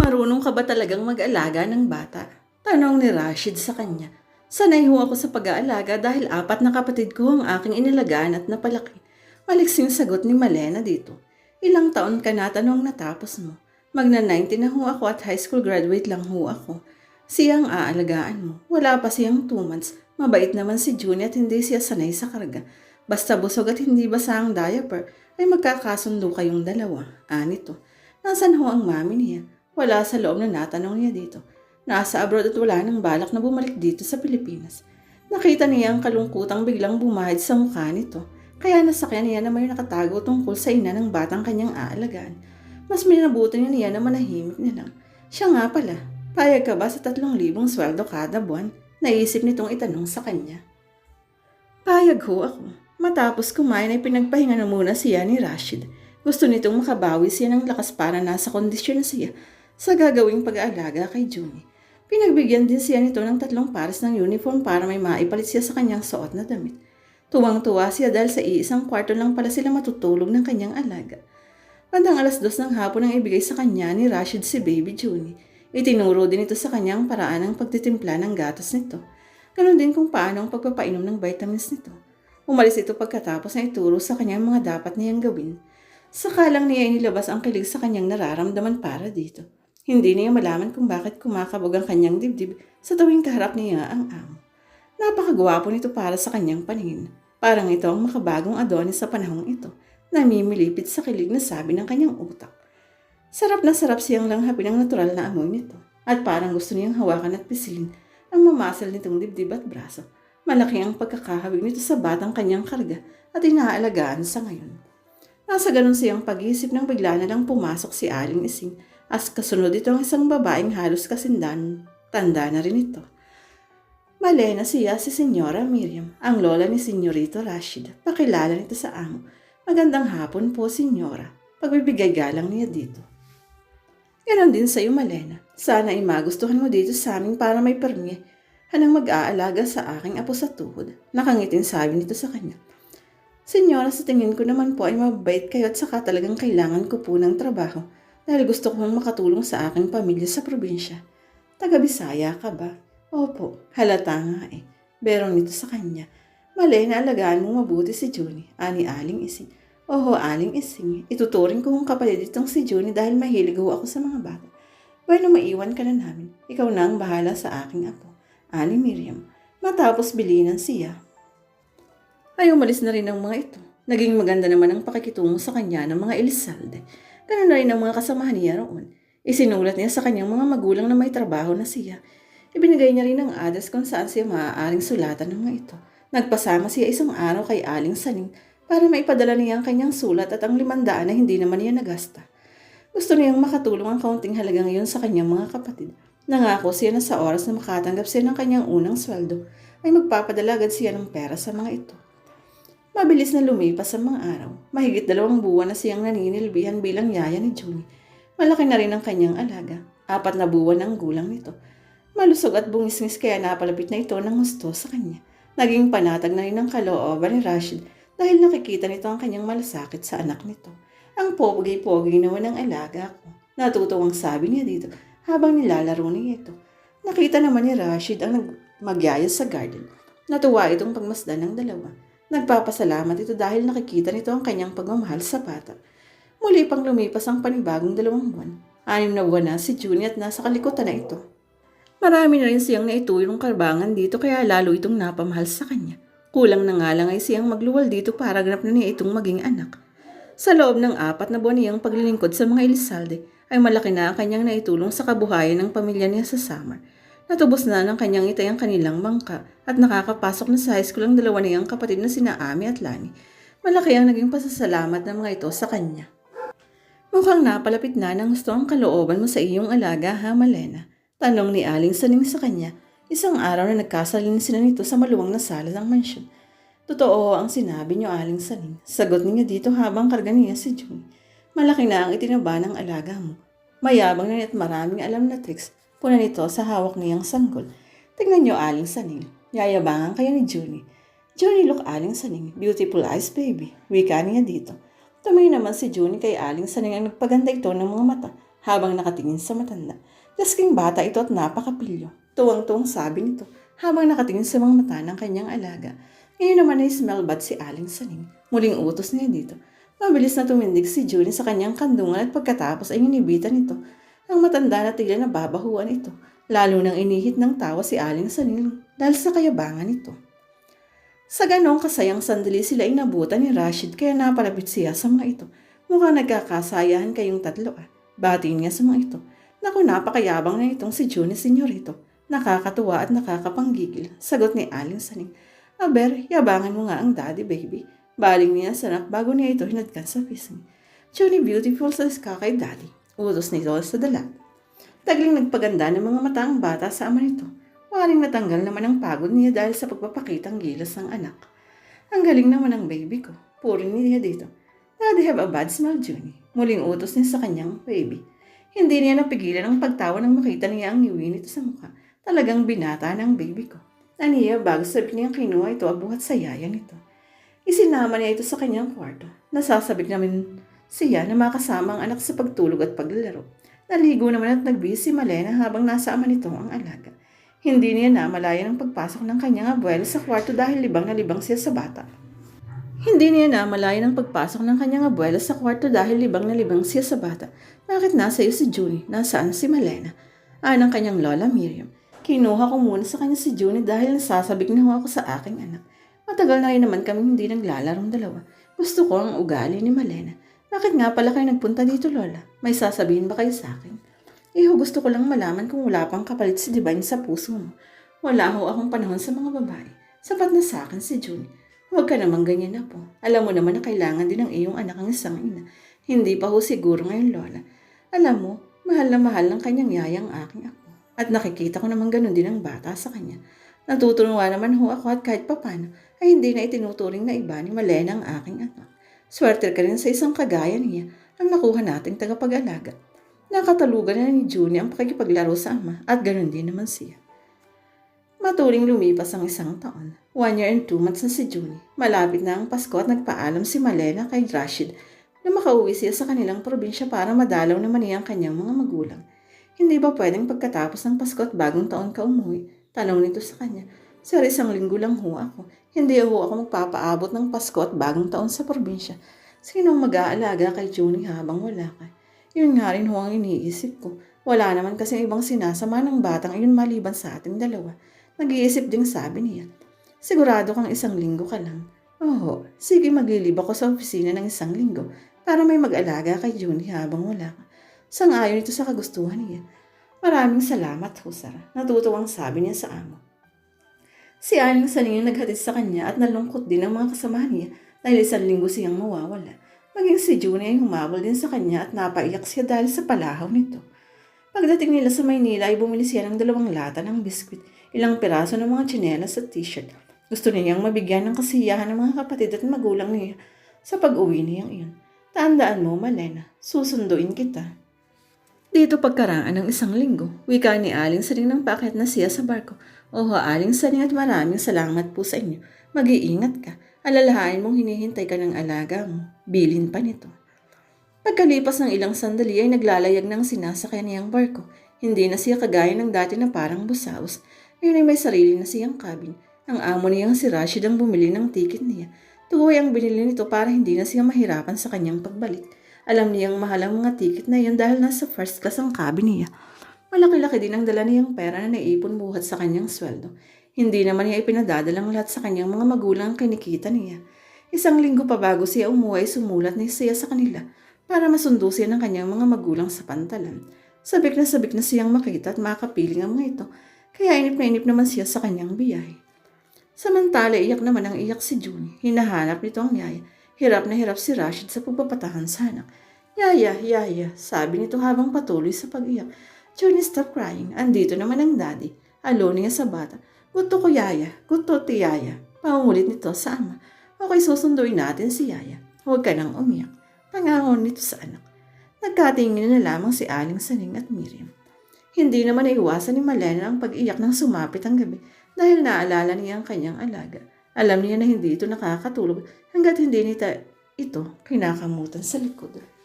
Marunong ka ba talagang mag-alaga ng bata? Tanong ni Rashid sa kanya. Sanay ho ako sa pag-aalaga dahil apat na kapatid ko ang aking inalagaan at napalaki. Maliksing sagot ni Malena dito. Ilang taon ka na tanong natapos mo. Magna-90 na ho ako at high school graduate lang ho ako. Siya ang aalagaan mo. Wala pa siyang 2 months. Mabait naman si June at hindi siya sanay sa karga. Basta busog at hindi basa ang diaper, ay magkakasundo kayong dalawa. Anito. Nasaan ho ang mami niya? Wala sa loob na natanong niya dito. Nasa abroad at wala nang balak na bumalik dito sa Pilipinas. Nakita niya ang kalungkutang biglang bumahid sa mukha nito. Kaya nasakyan niya na may nakatago tungkol sa ina ng batang kanyang aalagaan. Mas minabuti niya niya na manahimik na lang. Siya nga pala, payag ka ba sa tatlong libong sweldo kada buwan? Naisip nitong itanong sa kanya. Payag ho ako. Matapos kumain ay pinagpahinga na muna siya ni Rashid. Gusto nitong makabawi siya ng lakas para nasa kondisyon siya sa gagawing pag-aalaga kay Junie. Pinagbigyan din siya nito ng tatlong pares ng uniform para may maipalit siya sa kanyang suot na damit. Tuwang-tuwa siya dahil sa iisang kwarto lang pala sila matutulog ng kanyang alaga. Bandang alas dos ng hapon ang ibigay sa kanya ni Rashid si Baby Junie. Itinuro din ito sa kanyang paraan ng pagtitimpla ng gatas nito. Ganon din kung paano ang pagpapainom ng vitamins nito. Umalis ito pagkatapos na ituro sa kanyang mga dapat niyang gawin. Sakalang niya inilabas ang kilig sa kanyang nararamdaman para dito. Hindi niya malaman kung bakit kumakabog ang kanyang dibdib sa tuwing kaharap niya ang amo. Napakagwapo nito para sa kanyang paningin. Parang ito ang makabagong Adonis sa panahong ito. Namimilipit sa kilig na sabi ng kanyang utak. Sarap na sarap siyang langhapin ang natural na amoy nito. At parang gusto niyang hawakan at pisilin ang mamasal nitong dibdib at braso. Malaki ang pagkakahawig nito sa batang kanyang karga at inaalagaan sa ngayon. Nasa ganun siyang pag-iisip nang bigla na lang pumasok si Aling Ising as kasunod ito ang isang babaeng halos kasindan. Tanda na rin ito. Malena siya si Senyora Miriam, ang lola ni Senyorito Rashid. Pakilala nito sa amo. Magandang hapon po, Senyora. Pagbibigay galang niya dito. Ganon din sa iyo, Malena. Sana ay magustuhan mo dito sa amin para may permi. Hanang mag-aalaga sa aking apo sa tuhod. Nakangitin sabi nito sa kanya. Senyora, sa tingin ko naman po ay mabait kayo at saka talagang kailangan ko po ng trabaho dahil gusto kong makatulong sa aking pamilya sa probinsya. Taga Bisaya ka ba? Opo, halata nga eh. Berong nito sa kanya. Malena, alagaan mo mabuti si Junie, ani Aling Ising. Oho, Aling Ising, ituturing ko kung kapatid itong si Junie dahil mahilig ho ako sa mga bata. Bueno, maiwan ka na namin. Ikaw na ang bahala sa aking apo. Ani Miriam. Matapos bilinan siya. Ay umalis na rin ang mga ito. Naging maganda naman ang pakikitungo sa kanya ng mga Elisalde. Ganun rin ang mga kasamahan niya roon. Isinulat niya sa kanyang mga magulang na may trabaho na siya. Ibinigay niya rin ang address kung saan siya maaaring sulatan ng mga ito. Nagpasama siya isang araw kay Aling Saning para maipadala niya ang kanyang sulat at ang limandaan na hindi naman niya nagasta. Gusto niyang makatulong ang kaunting halaga ngayon sa kanyang mga kapatid. Nangako siya na sa oras na makatanggap siya ng kanyang unang sweldo ay magpapadala agad siya ng pera sa mga ito. Mabilis na lumipas ang mga araw. Mahigit dalawang buwan na siyang naninilbihan bilang yaya ni Junie. Malaki na rin ang kanyang alaga. Apat na buwan ang gulang nito. Malusog at bungisngis kaya napalapit na ito ng gusto sa kanya. Naging panatag na rin ang kalooban ni Rashid dahil nakikita nito ang kanyang malasakit sa anak nito. Ang pogi-pogi naman ng alaga ko. Natutuwang sabi niya dito habang nilalaro niya ito. Nakita naman ni Rashid ang nag- magyaya sa garden. Natuwa itong pagmasdan ng dalawa. Nagpapasalamat ito dahil nakikita nito ang kanyang pagmamahal sa bata. Muli pang lumipas ang panibagong dalawang buwan. Anim na buwan na si Junie at nasa kalikutan na ito. Marami na rin siyang naitulong karbangan dito kaya lalo itong napamahal sa kanya. Kulang na nga lang ay siyang magluwal dito para ganap na niya itong maging anak. Sa loob ng apat na buwan niyang paglilingkod sa mga Elizalde, ay malaki na ang kanyang naitulong sa kabuhayan ng pamilya niya sa summer. Natubos na ng kanyang itay ang kanilang bangka at nakakapasok na sa high school ang dalawa niyang kapatid na sina Ami at Lani. Malaki ang naging pasasalamat ng mga ito sa kanya. Mukhang napalapit na ng gusto ang kalooban mo sa iyong alaga ha, Malena? Tanong ni Aling Saning sa kanya, isang araw na nagkasalin sila nito sa maluwang na sala ng mansyon. Totoo ang sinabi niyo, Aling Saning. Sagot niya dito habang karga niya si June. Malaki na ang itinaba ng alaga mo. Mayabang na at maraming alam na tricks Puna nito sa hawak niyang sanggol. Tingnan niyo, Aling Saning. Yayabangan kayo ni Junie. Junie, look, Aling Saning. Beautiful eyes, baby. Wika niya dito. Tumingin naman si Junie kay Aling Saning ang nagpaganda ito ng mga mata habang nakatingin sa matanda. Dasking bata ito at napakapilyo. Tuwang-tuwang sabi nito habang nakatingin sa mga mata ng kanyang alaga. Ngayon naman ay smell bad si Aling Saning. Muling utos niya dito. Mabilis na tumindig si Junie sa kanyang kandungan at pagkatapos ay inibitan ito. Ang matanda na tila nababahuan ito. Lalo nang inihit ng tawa si Aling Saning dahil sa kayabangan nito. Sa ganong kasayang sandali sila inabutan ni Rashid kaya napalapit siya sa mga ito. Mukhang nagkakasayahan kayong tatlo ah. Batiin niya sa mga ito. Naku, napakayabang na itong si Junie Senyorito. Nakakatuwa at nakakapanggigil. Sagot ni Aling Saning. Aber, yabangan mo nga ang daddy baby. Baling niya sa bago niya ito hinadkan sa pisngi. Junie beautiful sa kay daddy. Utos nito sa dala. Tagling nagpaganda ng mga mata ang bata sa ama nito. Waring natanggal naman ang pagod niya dahil sa pagpapakitang gilas ng anak. Ang galing naman ng baby ko. Puri niya dito. Daddy have a bad smell, Junie. Muling utos niya sa kanyang baby. Hindi niya napigilan ang pagtawa nang makita niya ang ngiwi nito sa mukha. Talagang binata ng baby ko. Aniya bago sabi niya kinuha ito abuhat sa yaya nito. Isinama niya ito sa kanyang kwarto. Nasasabik namin siya na makasama ang anak sa pagtulog at paglalaro. Naligo naman at nagbihis si Malena habang nasa ama nito ang alaga. Hindi niya namalayan ang pagpasok ng kanyang abuelo sa kwarto dahil libang na libang siya sa bata. Hindi niya namalayan ang pagpasok ng kanyang abuela sa kwarto dahil libang na libang siya sa bata. Bakit nasa iyo si Junie? Nasaan si Malena? Anang kanyang lola Miriam. Kinuha ko muna sa kanya si Junie dahil nasasabik na ako sa aking anak. Matagal na rin naman kami hindi naglalarong dalawa. Gusto ko ang ugali ni Malena. Bakit nga pala kayo nagpunta dito, Lola? May sasabihin ba kayo sa akin? Iho, gusto ko lang malaman kung wala pang kapalit si Divine sa puso mo. Wala ho akong panahon sa mga babae. Sapat na sa akin si Junie. Huwag ka naman ganyan na po. Alam mo naman na kailangan din ng iyong anak ang isang ina. Hindi pa ho siguro ngayon, Lola. Alam mo, mahal na mahal ng kanyang yayang aking ako. At nakikita ko naman ganun din ang bata sa kanya. Natutunuan naman ho ako at kahit papano ay hindi na itinuturing na iba ni Malena ang aking anak. Swerte ka rin sa isang kagaya niya ang nakuha nating tagapag-alaga. Nakatalugan na ni Junie ang pakikipaglaro sa ama at ganun din naman siya. Matuling lumipas ang isang taon. One year and two months na si Junie. Malapit na ang Pasko at nagpaalam si Malena kay Rashid na makauwi siya sa kanilang probinsya para madalaw naman niya ang kanyang mga magulang. Hindi ba pwedeng pagkatapos ng Pasko at bagong taon ka umuwi? Tanong nito sa kanya. Sir, isang linggo lang ho ako. Hindi ho ako magpapaabot ng Pasko at bagong taon sa probinsya. Sinong mag-aalaga kay Junie habang wala ka? Yun nga rin ho ang iniisip ko. Wala naman kasi ibang sinasama ng batang iyon maliban sa ating dalawa. Nag-iisip ding sabi niya. Sigurado kang isang linggo ka lang. Oo, sige maglilib ako sa opisina ng isang linggo para may mag-alaga kay Junie habang wala ka. Sang-ayon ito sa kagustuhan niya. Maraming salamat, Husar. Natutuwang sabi niya sa amo. Si Aling Saning ang naghatid sa kanya at nalungkot din ang mga kasama niya dahil isang linggo siyang mawawala. Maging si Junie ay humabol din sa kanya at napaiyak siya dahil sa palahaw nito. Pagdating nila sa Maynila ay bumili siya ng dalawang lata ng biskwit, ilang piraso ng mga tsinelas at t-shirt. Gusto niyang mabigyan ng kasiyahan ng mga kapatid at magulang niya sa pag-uwi niyang iyon. Tandaan mo, Malena, susunduin kita. Dito pagkaraan ng isang linggo, wika ni Aling Saning ng paket na siya sa barko. Oho, Aling Saning at maraming salamat po sa inyo. Mag-iingat ka. Alalahain mong hinihintay ka ng alaga mo. Bilin pa nito. Pagkalipas ng ilang sandali ay naglalayag ng sinasakyan niyang barko. Hindi na siya kagaya ng dati na parang busaos. Ngayon ay may sarili na siyang cabin. Ang amo niyang si Rashid ang bumili ng ticket niya. Tuhoy ang binili nito para hindi na siya mahirapan sa kanyang pagbalik. Alam niyang mahal ang mga ticket na iyon dahil nasa first class ang cabin niya. Malaki-laki din ang dala niyang pera na naipon buhat sa kanyang sweldo. Hindi naman niya ipinadadalang lahat sa kanyang mga magulang ang kinikita niya. Isang linggo pa bago siya umuwi ay sumulat ni siya sa kanila para masundo siya ng kanyang mga magulang sa pantalan. Sabik na sabik na siyang makita at makapiling ang mga ito, kaya inip na inip naman siya sa kanyang biyahe. Samantala, iyak naman ang iyak si June. Hinahanap nito ang yaya. Hirap na hirap si Rashid sa pagpapatahan sa anak. Yaya, yaya, sabi nito habang patuloy sa pag-iyak. Johnny, stop crying. Andito naman ang daddy. Alo niya sa bata. Gusto ko yaya, gusto ti yaya. Pangungulit nito sa ama. Okay, susunduin natin si yaya. Huwag ka nang umiyak. Pangangon nito sa anak. Nagkatingin na lamang si Aling Saning at Miriam. Hindi naman naiwasan ni Malena ang pag-iyak ng sumapit ang gabi dahil naalala niya ang kanyang alaga. Alam niya na hindi ito nakakatulog hanggat hindi nita ito kinakamutan sa likod.